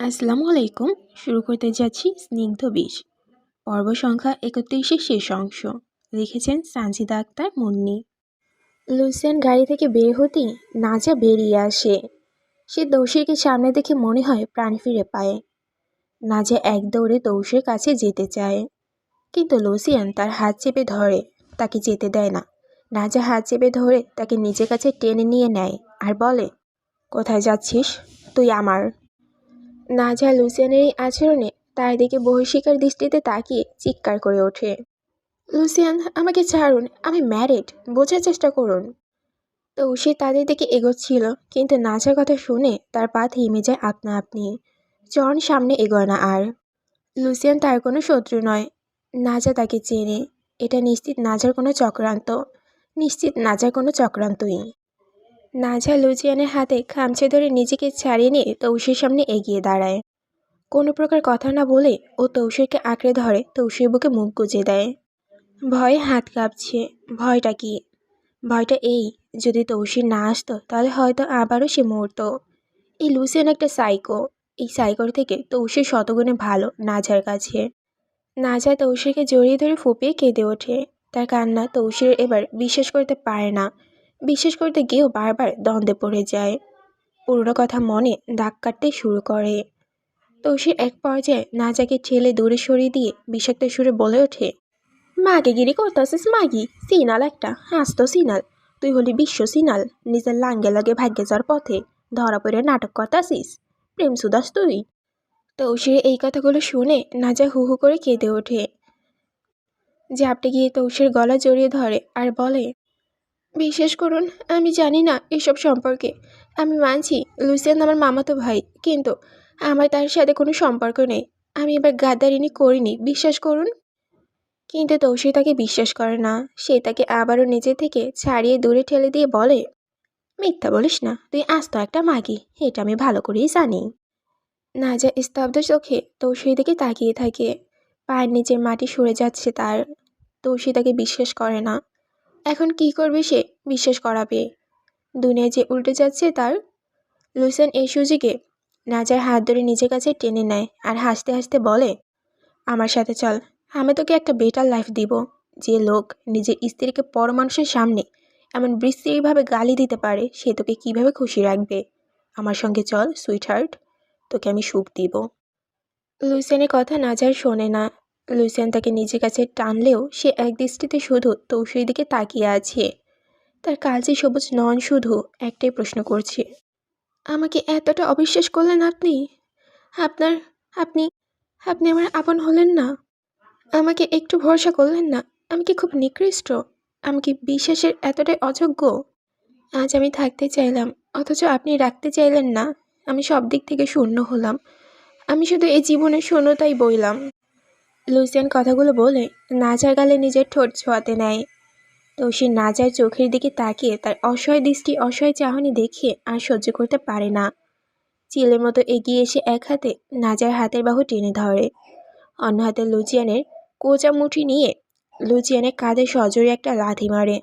আসসালামু আলাইকুম। শুরু করতে যাচ্ছি স্নিগ্ধ বিষ পর্ব সংখ্যা একত্রিশের শেষ অংশ। লিখেছেন সানজিদা আক্তার মুন্নি। লুসিয়ান গাড়ি থেকে বের হতেই নাজা বেরিয়ে আসে। সে দৌসিরকে সামনে দেখে মনে হয় প্রাণ ফিরে পায়। নাজা এক দৌড়ে দৌসের কাছে যেতে চায়। কিন্তু লুসিয়ান তার হাত চেপে ধরে, তাকে যেতে দেয় না। নাজা হাত চেপে ধরে তাকে নিজের কাছে টেনে নিয়ে নেয় আর বলে, কোথায় যাচ্ছিস? তুই আমার নাজা লুসিয়ানের এই আচরণে তার দিকে বহিষ্কার দৃষ্টিতে তাকিয়ে চিৎকার করে ওঠে। লুসিয়ান, আমাকে ছাড়ুন, আমি ম্যারিড বোঝার চেষ্টা করুন। তো সে তাদের দিকে এগোচ্ছিল, কিন্তু নাজার কথা শুনে তার পা থেমে যায় আপনা আপনি জন সামনে এগোয় না আর। লুসিয়ান তার কোনো শত্রু নয়। নাজা তাকে চেনে। এটা নিশ্চিত নাজার কোনো চক্রান্ত। নিশ্চিত নাজার কোনো চক্রান্তই। নাজা লুজিয়ানের হাতে খামচে ধরে নিজেকে ছাড়িয়ে নিয়ে তৌসির সামনে এগিয়ে দাঁড়ায়। কোনো প্রকার কথা না বলে ও তৌসিরকে আঁকড়ে ধরে তৌসির বুকে মুখ গুজে দেয়। ভয়ে হাত কাঁপছে। ভয়টা কি? ভয়টা এই, যদি তৌসির না আসতো, তাহলে হয়তো আবারও সে মরতো। এই লুসিয়ান একটা সাইকো এই সাইকোর থেকে তৌসির শতগুণে ভালো নাজার কাছে। নাজা তৌসিরকে জড়িয়ে ধরে ফুপিয়ে কেঁদে ওঠে। তার কান্না তৌসির এবার বিশ্বাস করতে পারে না। বিশ্বাস করতে গিয়েও বারবার দ্বন্দ্বে পড়ে যায়। পুরনো কথা মনে দাগ কাটতে শুরু করে। তৌসির এক পর্যায়ে নাজাকে ছেলে দূরে সরিয়ে দিয়ে বিষাক্ত সুরে বলে ওঠে মাকে গিরি করতেছিস মাগি? সিনাল একটা হাস তো সিনাল। তুই হলি বিশ্ব সিনাল, নিজের লাঙ্গে লাগে ভাগ্যে যাওয়ার পথে ধরা পড়ে নাটক করতাছিস। প্রেম সুদাস তুই? তৌসির এই কথাগুলো শুনে নাজা হু হু করে কেঁদে ওঠে। ঝাপটে গিয়ে তৌসির গলা জড়িয়ে ধরে আর বলে বিশ্বাস করুন, আমি জানি না এসব সম্পর্কে। আমি মানছি, লুসিয়ান আমার মামাতো ভাই, কিন্তু আমার তার সাথে কোনো সম্পর্ক নেই। আমি এবার গাদ্দারিনি করিনি, বিশ্বাস করুন। কিন্তু তৌসি তাকে বিশ্বাস করে না, সে তাকে আবারও নিজে থেকে ছাড়িয়ে দূরে ঠেলে দিয়ে বলে, মিথ্যা বলিস না, তুই আস্ত একটা মাগি, এটা আমি ভালো করেই জানি। নাজা স্তব্ধ চোখে তৌসির দিকে তাকিয়ে থাকে। পায়ের নিচের মাটি সরে যাচ্ছে তার তৌসি তাকে বিশ্বাস করে না। এখন কি করবে সে? বিশ্বাস করাবে। দুনিয়া যে উল্টে যাচ্ছে তার? লুসেন এই সুযোগে নাজার হাত ধরে নিজের কাছে টেনে নেয় আর হাসতে হাসতে বলে, আমার সাথে চল, আমি তোকে একটা বেটার লাইফ দিব। যে লোক নিজের স্ত্রীকে পর মানুষের সামনে এমন বিস্তৃতভাবে গালি দিতে পারে, সে তোকে কীভাবে খুশি রাখবে? আমার সঙ্গে চল সুইট হার্ট তোকে আমি সুখ দিব। লুসেনের কথা নাজার শোনে না। লুসিয়ান তাকে নিজের কাছে টানলেও সে এক দৃষ্টিতে শুধু তৌসির দিকে তাকিয়ে আছে। তার কালচে সবুজ নন শুধু একটাই প্রশ্ন করছে, আমাকে এতটা অবিশ্বাস করলেন আপনি? আপনার, আপনি আপনি আমার আপন হলেন না। আমাকে একটু ভরসা করলেন না। আমি কি খুব নিকৃষ্ট? আমি কি বিশ্বাসের এতটাই অযোগ্য? আজ আমি থাকতে চাইলাম, অথচ আপনি রাখতে চাইলেন না। আমি সব দিক থেকে শূন্য হলাম। আমি শুধু এই জীবনের শূন্যতাই বইলাম। লুসিয়ান কথাগুলো বলে নাজার গালে নিজের ঠোঁট ছোঁয়াতে নেয়। তো সে নাজার চোখের দিকে তাকিয়ে তার অসহায় দৃষ্টি, অসহায় চাহনি দেখে আর সহ্য করতে পারে না। চিলের মতো এগিয়ে এসে এক হাতে নাজার হাতের বাহু টেনে ধরে। অন্য হাতে লুচিয়ানের কোচা মুঠি নিয়ে লুচিয়ানের কাঁধে সজোরে একটা লাথি মারে।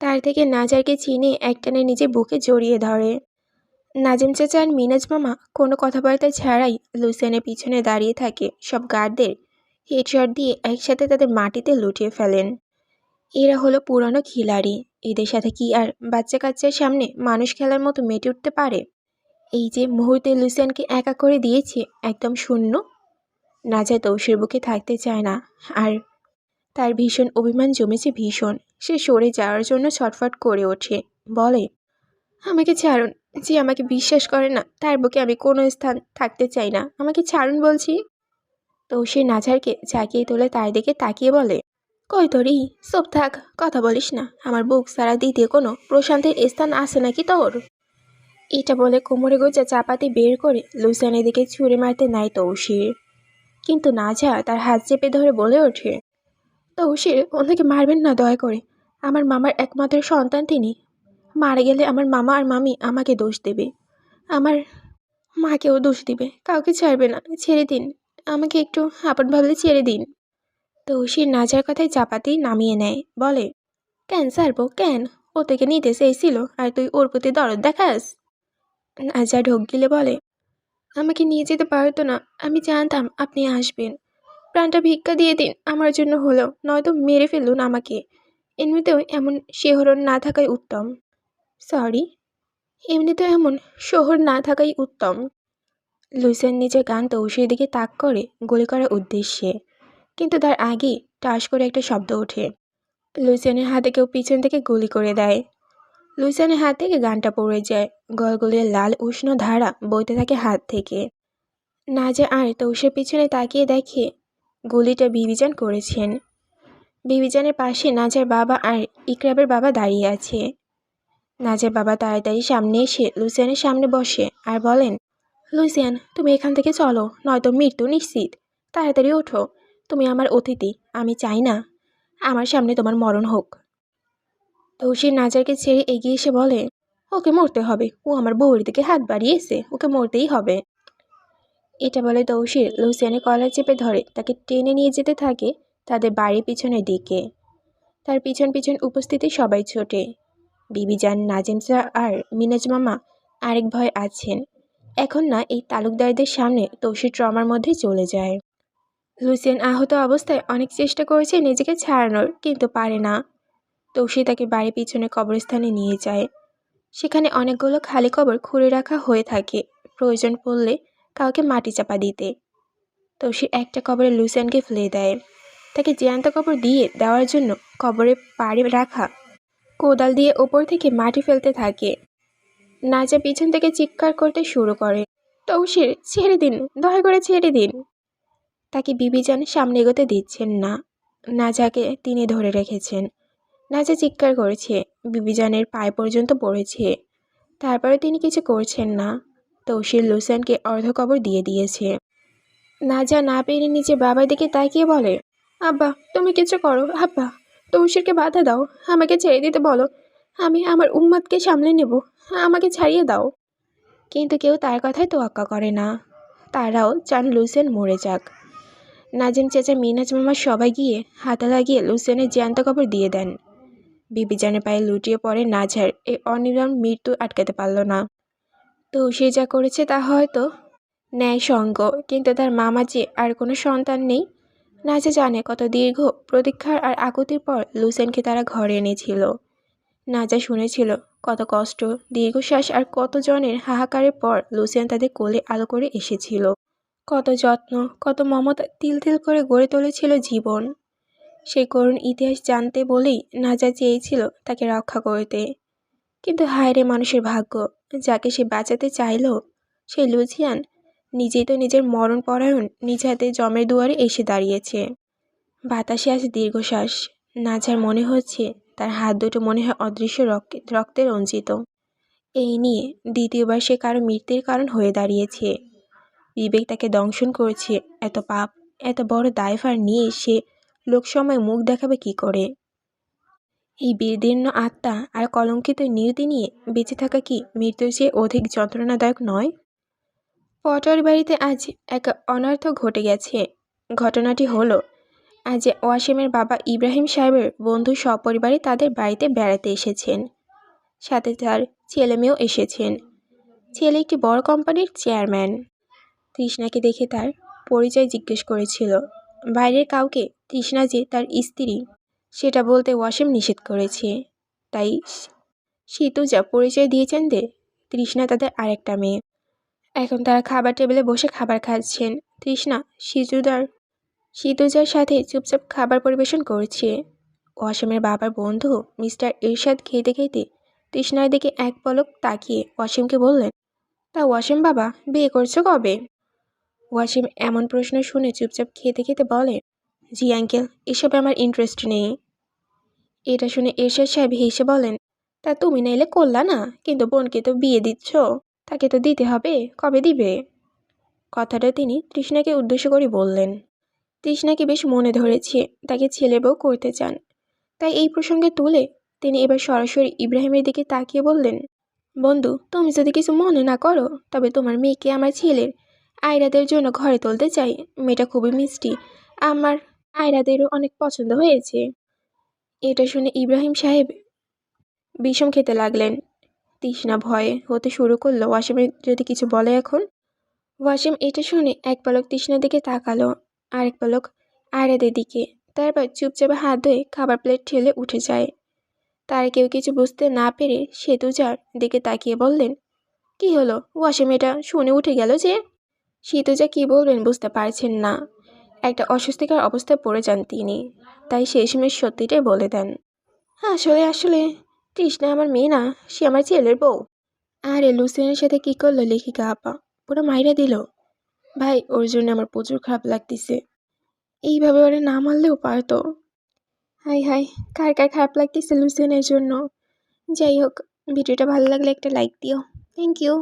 তার থেকে নাজারকে চিনে একটানে নিজে বুকে জড়িয়ে ধরে। নাজিম চাচা আর মিনাজ মামা কোনো কথাবার্তা ছাড়াই লুসিয়ানের পিছনে দাঁড়িয়ে থাকে। সব গার্ডদের হেডশট দিয়ে একসাথে তাদের মাটিতে লুটিয়ে ফেলেন। এরা হলো পুরানো খিলাড়ি। এদের সাথে কি আর বাচ্চা কাচ্চার সামনে মানুষ খেলার মতো মেটে উঠতে পারে? এই যে মুহূর্তে লুসিয়ানকে একা করে দিয়েছে একদম শূন্য? না যায় তৌসের বুকে থাকতে চায় না। আর তার ভীষণ অভিমান জমেছে ভীষণ। সে সরে যাওয়ার জন্য ছটফট করে ওঠে। বলে, আমাকে ছাড়ুন। যে আমাকে বিশ্বাস করে না, তার বুকে আমি কোনো স্থান থাকতে চাই না। আমাকে ছাড়ুন বলছি। তো সে নাঝারকে জাগিয়ে তোলে তার দিকে তাকিয়ে বলে, কই তোরই সব থাক, কথা বলিস না। আমার বুক সারা দ্বিতীয় কোনো প্রশান্তের স্থান আছে নাকি তোর? এটা বলে কোমরে গোজা চাপাতি বের করে লুসানের দিকে ছুঁড়ে মারতে নাই তৌসির। কিন্তু নাঝা তার হাত চেপে ধরে বলে ওঠে, তৌসির ওনাকে মারবেন না দয়া করে। আমার মামার একমাত্র সন্তান তিনি। মারা গেলে আমার মামা আর মামি আমাকে দোষ দেবে। আমার মাকেও দোষ দিবে। কাউকে ছাড়বে না। ছেড়ে দিন। আমাকে একটু আপন ভাবলে ছেড়ে দিন। তো সে নাজার কথায় চাপাতেই নামিয়ে নেয়, বলে, কেন সারবো কেন? ও থেকে নিতে চেয়েছিল, আর তুই ওর প্রতি দরদ দেখাস? নাজা ঢোক গিলে বলে, আমাকে নিয়ে যেতে পারতো না, আমি জানতাম আপনি আসবেন। প্রাণটা ভিক্ষা দিয়ে দিন, আমার জন্য হলেও নয়তো মেরে ফেলুন আমাকে। এমনিতেও এমন শেহরণ না থাকাই উত্তম। সরি, এমনিতেও এমন শহর না থাকাই উত্তম। লুসেন নিজের গান তৌসির দিকে তাক করে, গুলি করার উদ্দেশ্যে। কিন্তু তার আগেই টাস করে একটা শব্দ ওঠে। লুসেনের হাতে কেউ পিছন থেকে গুলি করে দেয়। লুসেনের হাত থেকে গানটা পড়ে যায়। গলগলের লাল উষ্ণ ধারা বইতে থাকে হাত থেকে। নাজা আর তৌসের পিছনে তাকিয়ে দেখে গুলিটা বিবিজান করেছেন। বিবিজানের পাশে নাজার বাবা আর ইকরাবের বাবা দাঁড়িয়ে আছে। নাজার বাবা তাড়াতাড়ি সামনে এসে লুসিয়ানের সামনে বসে আর বলেন লুসিয়ান তুমি এখান থেকে চলো, নয়তো মৃত্যু নিশ্চিত। তাড়াতাড়ি ওঠো। তুমি আমার অতিথি, আমি চাই না। আমার সামনে তোমার মরণ হোক। তৌসির নাজারকে ছেড়ে এগিয়ে এসে বলে, ওকে মরতে হবে। ও আমার বউয়ের দিকে হাত বাড়িয়েছে। ওকে মরতেই হবে। এটা বলে তৌসির লুসিয়ানের কলার চেপে ধরে। তাকে টেনে নিয়ে যেতে থাকে তাদের বাড়ির পিছনের দিকে। তার পিছন পিছন উপস্থিতি সবাই ছোটে। বিবিজান, নাজিম স্যার আর মিনাজ মামা আরেক ভয় আছেন। এখন না, এই তালুকদারদের সামনে তৌসির ট্রমার মধ্যে চলে যায়। লুসিয়ান আহত অবস্থায় অনেক চেষ্টা করেছে নিজেকে ছাড়ানোর, কিন্তু পারে না। তৌসি তাকে বাড়ির পিছনে কবরস্থানে নিয়ে যায়। সেখানে অনেকগুলো খালি কবর খুঁড়ে রাখা হয়ে থাকে। প্রয়োজন পড়লে কাউকে মাটি চাপা দিতে। তৌসির একটা কবরে লুসিয়ানকে ফেলে দেয়। তাকে জ্যান্ত কবর দিয়ে দেওয়ার জন্য কবরে পাড়ে রাখা কোদাল দিয়ে ওপর থেকে মাটি ফেলতে থাকে। নাজা পিছন থেকে চিৎকার করতে শুরু করে। তৌসির, ছেড়ে দিন, দয়া করে ছেড়ে দিন। তাকে বিবিজান সামনে এগোতে দিচ্ছেন না। নাজাকে তিনি ধরে রেখেছেন। নাজা চিৎকার করেছে, বিবিজানের পায়ে পর্যন্ত পড়েছে। তারপরে তিনি কিছু করছেন না। তৌসির লুসেনকে অর্ধকবর দিয়ে দিয়েছে। নাজা না পেরে নিজের বাবার দিকে তাকিয়ে বলে, আব্বা, তুমি কিছু করো, আব্বা। তৌসিরকে বাধা দাও, আমাকে ছেড়ে দিতে বলো। আমি আমার উম্মাদকে সামলে নেব। আমাকে ছাড়িয়ে দাও। কিন্তু কেউ তার কথায় তোয়াক্কা করে না। তারাও চান লুসেন মরে যাক। নাজিম চেঁচা মিনাজ মামা সবাই গিয়ে হাতে লাগিয়ে লুসেনের জ্যান্ত কবর দিয়ে দেন। বিবিজানের পায়ে লুটিয়ে পড়ে নাঝার এই অনিরাম মৃত্যু আটকাতে পারল না। তো সে যা করেছে তা হয়তো ন্যায় সঙ্গ কিন্তু তার মামা যে আর কোনো সন্তান নেই, নাজা জানে কত দীর্ঘ প্রতীক্ষার আর আকুতির পর লুসেনকে তারা ঘরে এনেছিল। নাজা শুনেছিল, কত কষ্ট, দীর্ঘশ্বাস আর কত জনের হাহাকারের পর লুসিয়ান তাদের কোলে আলো করে এসেছিল। কত যত্ন, কত মমতা তিল তিল করে গড়ে তুলেছিল জীবন। সেই করুণ ইতিহাস জানতে বলেই নাজা চেয়েছিল তাকে রক্ষা করতে। কিন্তু হায়রে মানুষের ভাগ্য, যাকে সে বাঁচাতে চাইল সেই লুঝিয়ান নিজেই তো নিজের মরণ পরায়ণ নিজ হাতে জমের দুয়ারে এসে দাঁড়িয়েছে। বাতাসে আছে দীর্ঘশ্বাস, নাজার মনে হচ্ছে তার হাত দুটো মনে হয় অদৃশ্য রক্তে রঞ্জিত। এই নিয়ে দ্বিতীয়বার সে কারও মৃত্যুর কারণ হয়ে দাঁড়িয়েছে। বিবেক তাকে দংশন করেছে। এত পাপ, এত বড় দায়ভার নিয়ে সে লোকসময় মুখ দেখাবে কি করে? এই বিদীর্ণ আত্মা আর কলঙ্কিত নিয়তি নিয়ে বেঁচে থাকা কি মৃত্যুর চেয়ে অধিক যন্ত্রণাদায়ক নয়? পটোয়ার বাড়িতে আজ এক অনর্থ ঘটে গেছে। ঘটনাটি হলো আজ ওয়াসিমের বাবা ইব্রাহিম সাহেবের বন্ধু সপরিবারে তাদের বাড়িতে বেড়াতে এসেছেন। সাথে তার ছেলে মেয়েও এসেছেন। ছেলে একটি বড় কোম্পানির চেয়ারম্যান। তৃষ্ণাকে দেখে তার পরিচয় জিজ্ঞেস করেছিল। বাইরের কাউকে তৃষ্ণা যে তার স্ত্রী, সেটা বলতে ওয়াসিম নিষেধ করেছে। তাই শীতুজা পরিচয় দিয়েছেন যে তৃষ্ণা তাদের আরেকটা মেয়ে। এখন তারা খাবার টেবিলে বসে খাবার খাচ্ছেন। তৃষ্ণা সিজুদার শীতুজার সাথে চুপচাপ খাবার পরিবেশন করছে। ওয়াসিমের বাবার বন্ধু মিস্টার ইরশাদ খেতে খেতে তৃষ্ণার দিকে এক পলক তাকিয়ে ওয়াসিমকে বললেন, তা ওয়াসিম বাবা, বিয়ে করছ কবে? ওয়াসিম এমন প্রশ্ন শুনে চুপচাপ খেতে খেতে বলে, জি আঙ্কেল, এসবে আমার ইন্টারেস্ট নেই। এটা শুনে এরশাদ সাহেব হেসে বলেন, তা তুমি নাইলে করলা না, কিন্তু বোনকে তো বিয়ে দিচ্ছ, তাকে তো দিতে হবে, কবে দিবে? কথাটা তিনি তৃষ্ণাকে উদ্দেশ্য করে বললেন। তৃষ্ণাকে বেশ মনে ধরেছে, তাকে ছেলে বউ করতে চান। তাই এই প্রসঙ্গে তুলে তিনি এবার সরাসরি ইব্রাহিমের দিকে তাকিয়ে বললেন, বন্ধু, তুমি যদি কিছু মনে না করো, তবে তোমার মেয়েকে আমার ছেলের আয়রাদের জন্য ঘরে তুলতে চাই। মেয়েটা খুবই মিষ্টি। আমার আয়রাদেরও অনেক পছন্দ হয়েছে। এটা শুনে ইব্রাহিম সাহেব বিষম খেতে লাগলেন। তৃষ্ণা ভয়ে হতে শুরু করল। ওয়াসিমের যদি কিছু বলে এখন? ওয়াসিম এটা শুনে এক পলক তৃষ্ণার দিকে তাকালো। আরেক পলক আয়রাদের দিকে। তারপর চুপচাপ হাত ধুয়ে খাবার প্লেট ঠেলে উঠে যায়। তার কেউ কিছু বুঝতে না পেরে সেতু সেতুজার দিকে তাকিয়ে বললেন, কি হলো? ওয়াসিম এটা শুনে উঠে গেল যে? সেতুজা কি বলবেন বুঝতে পারছেন না। একটা অস্বস্তিকর অবস্থায় পড়ে যান তিনি। তাই সেই সময় সত্যিটাই বলে দেন, আসলে আসলে, তৃষ্ণা আমার মেয়ে না, সে আমার ছেলের বউ। আরে, লুসিয়ানের সাথে কি করল লেখিকা আপা? পুরো মাইরা দিল? ভাই, ওর জন্য আমার প্রচুর খারাপ লাগতেছে। এইভাবে ওরে না মারলেও পারতো। হাই হাই, কার কার খারাপ লাগতেছে লুসিয়ানের জন্য? যাই হোক, ভিডিওটা ভালো লাগলে একটা লাইক দিও। Thank you